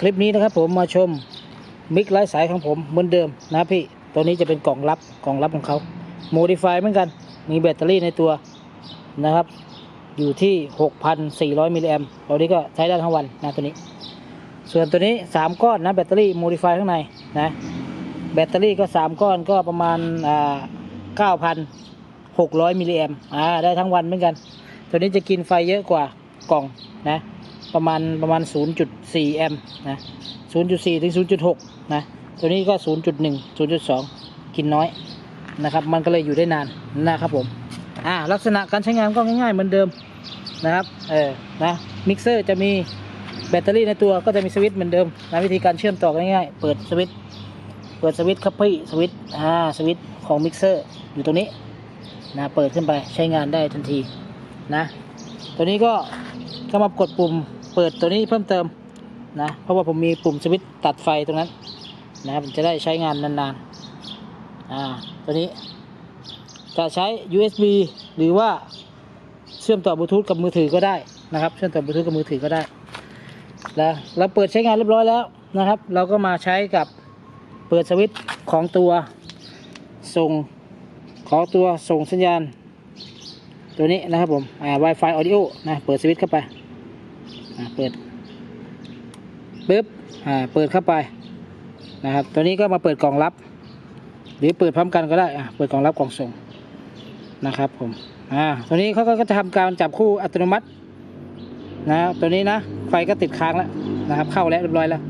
คลิปนี้นะครับผมมาชมมิกไร้สายของผมเหมือนเดิมนะพี่ ตัวนี้จะเป็นกล่องลับกล่องลับของเขาโมดิฟายเหมือนกัน มีแบตเตอรี่ในตัวนะครับ อยู่ที่ 6,400 มิลลิแอมป์ตัวนี้ก็ใช้ได้ทั้งวันนะตัวนี้ ส่วนตัวนี้ 3 ก้อนนะแบตเตอรี่โมดิฟายข้างในนะ แบตเตอรี่ก็ 3 ก้อนก็ประมาณอ่า9,600 มิลลิแอมป์ได้ทั้งวันเหมือนกัน ตัวนี้จะกินไฟเยอะกว่ากล่องนะ ประมาณประมาณ 0.4 แอมป์นะ 0.4 ถึง 0.6 นะ ตัวนี้ก็ 0.1 0.2 กินน้อยนะครับ มันก็เลยอยู่ได้นานนะครับผม อ่า ลักษณะการใช้งานก็ง่ายๆเหมือนเดิมนะครับ เออ นะ มิกเซอร์จะมีแบตเตอรี่ในตัวก็จะมีสวิตช์เหมือนเดิมนะวิธีการเชื่อมต่อง่ายๆ เปิดสวิตช์ เปิดสวิตช์ครับพี่สวิตช์ อ่า สวิตช์ของมิกเซอร์อยู่ตรงนี้นะ เปิดขึ้นไปใช้งานได้ทันทีนะ ตัวนี้ก็ก็มากดปุ่ม เปิดตัวนี้เพิ่มเติมนะเพราะว่าผมมีปุ่มสวิตช์ตัดไฟตรงนั้นนะครับจะได้ใช้งานนานๆอ่าตัวนี้จะใช้ USB หรือว่าเชื่อมต่อบลูทูธกับมือถือก็ได้นะครับ เชื่อมต่อบลูทูธกับมือถือก็ได้แล้วเราเปิดใช้งานเรียบร้อยแล้วนะครับ เราก็มาใช้กับเปิดสวิตช์ของตัวส่งของตัวส่งสัญญาณ ตัวนี้นะครับผมอ่า Wi-Fi Audio นะเปิดสวิตช์เข้าไป อ่าเปิดปึ๊บอ่าเปิดเข้าไปนะครับ ตัวนี้ก็มาเปิดกล่องลับ หรือเปิดพร้อมกันก็ได้อ่าเปิดกล่องรับกล่องส่งนะครับผมอ่าตัวนี้เขาก็จะทำการจับคู่อัตโนมัตินะตัวนี้นะไฟก็ติดค้างแล้วนะครับ เข้าแล้วเรียบร้อยแล้ว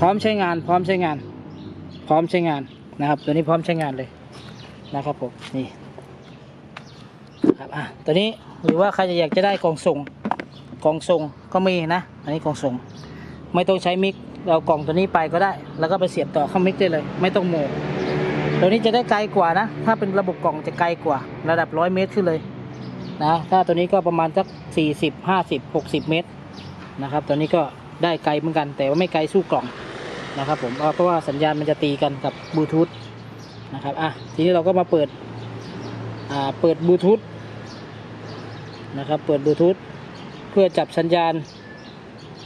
พร้อมใช้งาน พร้อมใช้งาน พร้อมใช้งานนะครับ ตัวนี้พร้อมใช้งานเลยนะครับผมนี่ครับอะตัวนี้หรือว่าใครจะอยากจะได้กล่องส่ง กล่องส่งก็มีนะ อันนี้กล่องส่ง ไม่ต้องใช้มิกเรากล่องตัวนี้ไปก็ได้ แล้วก็ไปเสียบต่อเข้ามิกได้เลย ไม่ต้องโมตัวนี้จะได้ไกลกว่านะ ถ้าเป็นระบบกล่องจะไกลกว่า ระดับร้อยเมตรขึ้นเลยนะถ้าตัวนี้ก็ประมาณสักสี่สิบห้าสิบหกสิบเมตรนะครับตัวนี้ก็ได้ไกลเหมือนกัน แต่ว่าไม่ไกลสู้กล่องนะครับผมเพราะว่าสัญญาณมันจะตีกันกับบลูทูธนะครับอะทีนี้เราก็มาเปิดอ่าเปิดบลูทูธนะครับเปิดบลูทูธ เพื่อจับสัญญาณ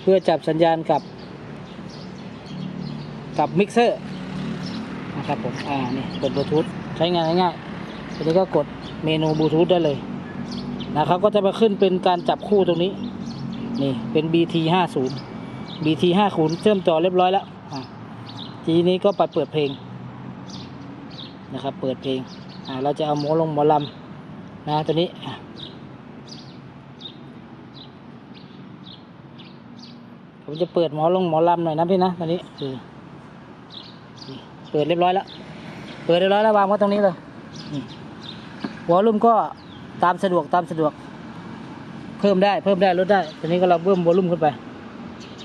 เพื่อจับสัญญาณกับ กับมิกเซอร์นะครับผม อ่า นี่เปิดบลูทูธใช้งานง่ายๆทีนี้ก็กดเมนูบลูทูธได้เลยนะครับก็จะมาขึ้นเป็นการจับคู่ตรงนี้ นี่เป็น BT 5 0 BT 5 0เชื่อมต่อเรียบร้อยแล้วอ่าทีนี้ก็ไปเปิดเพลงนะครับ เปิดเพลง อ่า เราจะเอาหมอลงหมอลำนะตัวนี้อะ ผมจะเปิดหมอลงหมอลำหน่อยนะพี่นะตอนนี้คือเปิดเรียบร้อยแล้ว เปิดเรียบร้อยแล้ววางไว้ตรงนี้เลยนี่วอลลุ่มก็ตามสะดวกตามสะดวก เพิ่มได้เพิ่มได้ลดได้ตัวนี้ก็เราเพิ่มวอลลุ่มขึ้นไป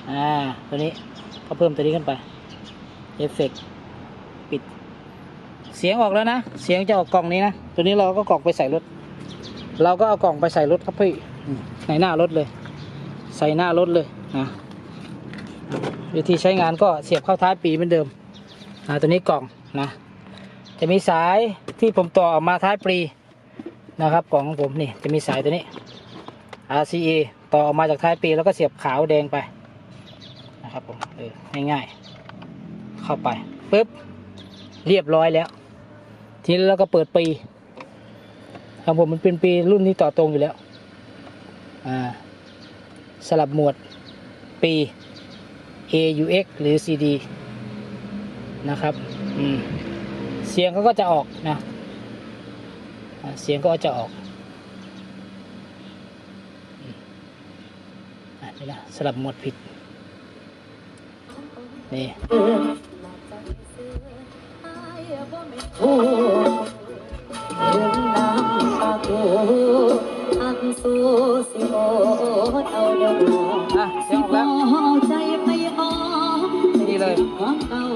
อ่าตัวนี้ก็เพิ่มตัวนี้ขึ้นไปเอฟเฟกปิด เสียงออกแล้วนะ เสียงจะออกกล่องนี้นะตัวนี้เราก็กล่องไปใส่รถ เราก็เอากล่องไปใส่รถครับพี่ในหน้ารถเลย ใส่หน้ารถเลยนะ วิธีใช้งานก็เสียบเข้าท้ายปีเหมือนเดิมนะตัวนี้กล่องนะจะมีสายที่ผมต่อออกมาท้ายปีนะครับกล่องของผมนี่จะมีสายตัวนี้ RCA ต่อออกมาจากท้ายปีแล้วก็เสียบขาวแดงไปนะครับผมเออง่ายๆเข้าไปปุ๊บเรียบร้อยแล้ว ทีนี้เราก็เปิดปีของผมมันเป็นปีรุ่นที่ต่อตรงอยู่แล้วอ่าสลับหมวดปี AUX หรือ CD นะครับเสียงเขาก็จะออกนะเสียงก็จะออกอะนี่นะสลับหมดผิด นี่โอ้เรื่องน้ำตาโตอักสู้สิโอเอาดอกอะเสียง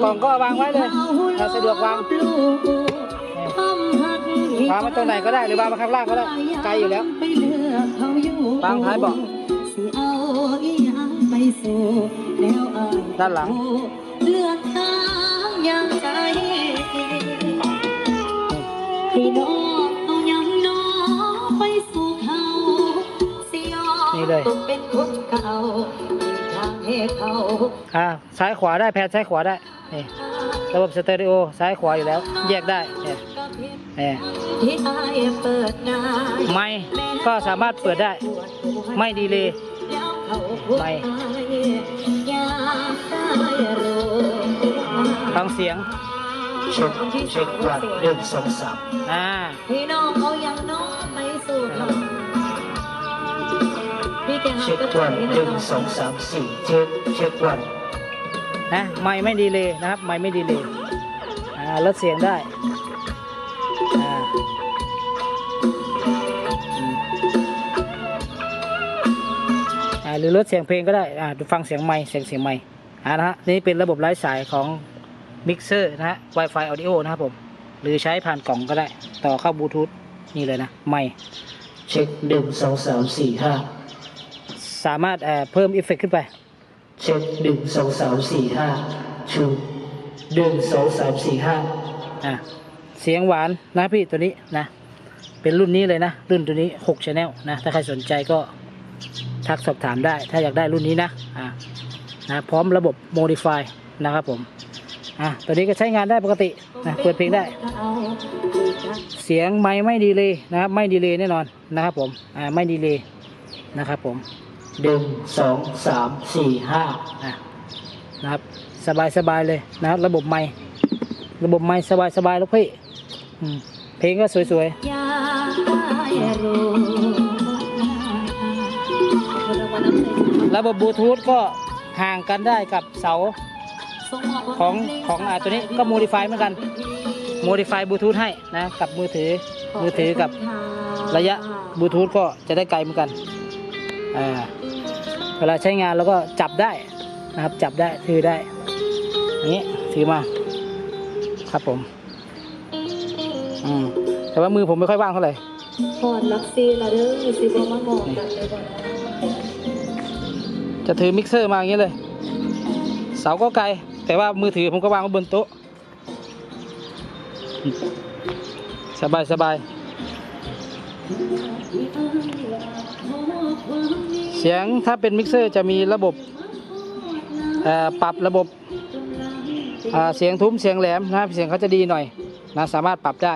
ก่ากล่องก็วางไว้เลยถ้าสะดวกวางลูกทำหักวางไว้ตรงไหนก็ได้หรือวางไว้ข้างล่างก็ได้ไกลอยู่แล้วไปเลือกเขาอยู่วางท้ายเบาะสิเอาอีหยังไปสู่แล้วอายด้านหลังเลือกทางอย่างใจพี่น้องเอายังน้องไปสู่เขาสิยอมนี่เลยตกเป็นคนเก่าทางให้เขาอ่าซ้ายขวาได้แพนซ้ายขวาได้ นี่ระบบสเตอริโอซ้ายขวาอยู่แล้ว แยกได้เนี่ยเนี่ยไมค์ก็สามารถเปิดได้ ไม่ดีเลยไม่อยากได้รู้ฟังเสียงเช็คเช็ควันหนึ่งสองสามอ่าพี่น้องเขายังน้องไม่สู้เราพี่แกเช็ควันหนึ่งสองสามสี่เช็คเช็ควัน นะไม่ไม่ดีเลยนะครับไม่ไม่ดีเลยอ่าลดเสียงได้อ่าอืมอ่าหรือลดเสียงเพลงก็ได้อ่าดูฟังเสียงไม้เสียงเสียงไม้อ่านะฮะนี่เป็นระบบไร้สายของมิกเซอร์นะฮะ Wi-Fi Audio นะครับผม หรือใช้ผ่านกล่องก็ได้ ต่อเข้าบลูทูธนี่เลยนะ ไม้เช็คหนึ่งสองสามสี่ห้าสามารถเอ่อเพิ่มเอฟเฟกต์ขึ้นไป เช็คหนึ่งสองสามสี่ห้าชูหนึ่งสองสามสี่ห้าอะเสียงหวานนะพี่ตัวนี้นะ เป็นรุ่นนี้เลยนะ รุ่นตัวนี้6 Channel นะ ถ้าใครสนใจก็ทักสอบถามได้ ถ้าอยากได้รุ่นนี้นะอะนะพร้อมระบบ Modify นะครับผมอะตัวนี้ก็ใช้งานได้ปกตินะเปิดเพลงได้ เสียงไม่ไม่ดีเลยนะครับไม่ดีเลยแน่นอนนะครับผมอ่าไม่ดีเลยนะครับผม หนึ่งสองสามสี่ห้านะครับ สบายสบายเลยนะครับระบบไม้ระบบไม้สบายสบายแล้วพี่เพลงก็สวยอยากได้รู้ๆระบบบลูทูธก็ห่างกันได้กับเสาของของอ่าตัวนี้ก็ modify เหมือนกัน modify บลูทูธให้นะ กับมือถือมือถือกับระยะบลูทูธก็จะได้ไกลเหมือนกัน เวลาใช้งานแล้วก็จับได้นะครับ จับได้ถือได้อย่างนี้ถือมาครับผมอืมแต่ว่ามือผมไม่ค่อยว่างเท่าไหร่พอดลักซีละเด้อสิบ่มาบอกกันเลยบ่จะถือมิกเซอร์มาอย่างนี้เลย เสาก็ไกล แต่ว่ามือถือผมก็วางไว้บนโต๊ะ สบายสบาย เสียงถ้าเป็นมิกเซอร์จะมีระบบปรับระบบเสียงทุ้มเสียงแหลมนะครับเสียงเขาจะดีหน่อยนะสามารถปรับได้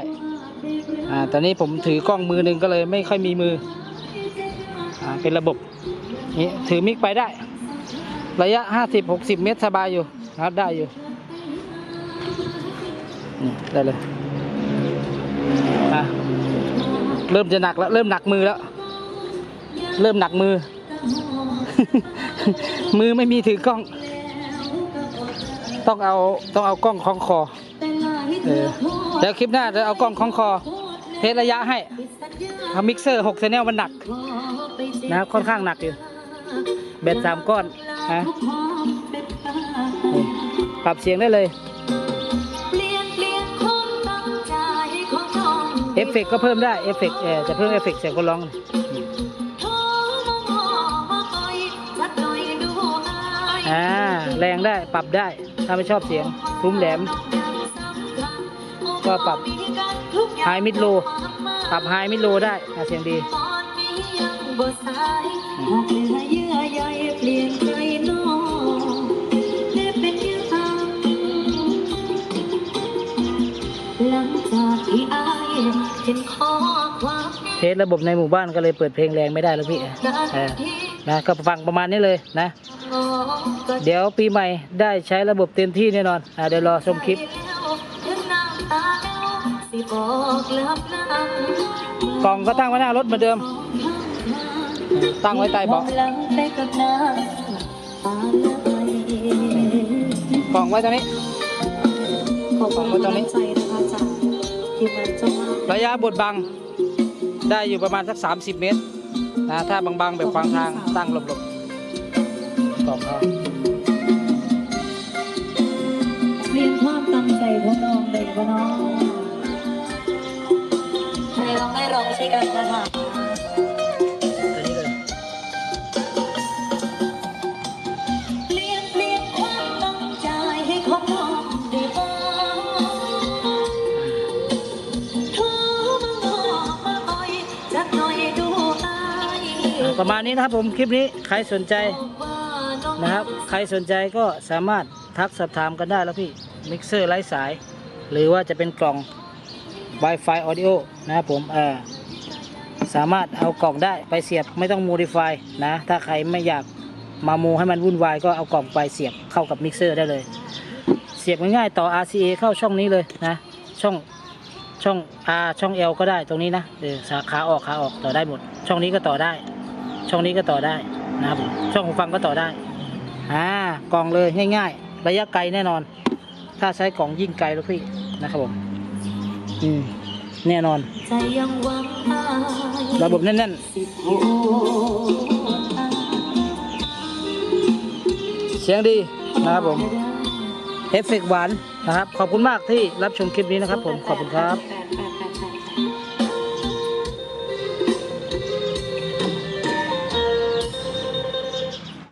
ตอนนี้ผมถือกล้องมือหนึ่งก็เลยไม่ค่อยมีมืออเป็นระบบนี่ถือมิกไปได้ ระยะ 50 60 เมตรสบายอยู่นะครับได้อยู่ได้เลยเริ่มจะหนักแล้ว เริ่มหนักมือแล้ว เริ่มหนักมือ มือไม่มีถือกล้อง ต้องเอาต้องเอากล้องคล้องคอเออเดี๋ยวคลิปหน้าจะเอากล้องคล้องคอเทสระยะให้เอามิกเซอร์6 channel มันหนักนะค่อนข้างหนักอยู่แบตสามก้อนนะนี่ปรับเสียงได้เลย เอฟเฟกต์ก็เพิ่มได้ เอฟเฟกต์เออจะเพิ่มเอฟเฟกต์เสียงคนร้อง อ่าแรงได้ปรับได้ ถ้าไม่ชอบเสียงทุ้มแหลม ก็ปรับไฮมิดโล ปรับไฮมิดโลได้อะเสียงดี เทสระบบในหมู่บ้านก็เลยเปิดเพลงแรงไม่ได้แล้วพี่นะก็ฟังประมาณนี้เลยนะ เดี๋ยวปีใหม่ได้ใช้ระบบเต็มที่แน่นอนอเดี๋ยวรอชมคลิปกล่องก็ตั้งไว้หน้ารถเหมือนเดิม ตั้งไว้ใต้เบาะกล่องไว้ตรงนี้กำลังใจนะคะจากทีมงนเจ้ระยะบดบัง ได้อยู่ประมาณสัก 30 เมตรนะถ้าบางๆ แบบขวางทางตั้งหลบๆกล่องเขาเรียนความตั้งใจของน้องได้บ่น้องใครร้องได้ร้องใช่กันนะคะ ประมาณนี้นะครับผมคลิปนี้ใครสนใจนะครับ ใครสนใจก็สามารถทักสอบถามกันได้แล้วพี่มิกเซอร์ไร้สาย หรือว่าจะเป็นกล่อง Wi-Fi Audio นะครับผมเออสามารถเอากล่องได้ไปเสียบไม่ต้อง modify นะ ถ้าใครไม่อยากมาโมให้มันวุ่นวายก็เอากล่องไปเสียบเข้ากับมิกเซอร์ได้เลย เสียบง่ายๆต่อ RCA เข้าช่องนี้เลยนะ ช่องช่อง R ช่อง L ก็ได้ตรงนี้นะเออสาขาออกขาออกต่อได้หมด ช่องนี้ก็ต่อได้ ช่องนี้ก็ต่อได้นะครับผมช่องหูฟังก็ต่อได้อ่ากล่องเลยง่าย ๆ ระยะไกลแน่นอน ถ้าใช้กล่องยิ่งไกลแล้วพี่นะครับผมอืมแน่นอนใจยังหวังอายระบบแน่นสิโทรหาๆเสียงดีนะครับผมเอฟเฟกต์หวานนะครับ ขอบคุณมากที่รับชมคลิปนี้นะครับผมขอบคุณครับแปดแปด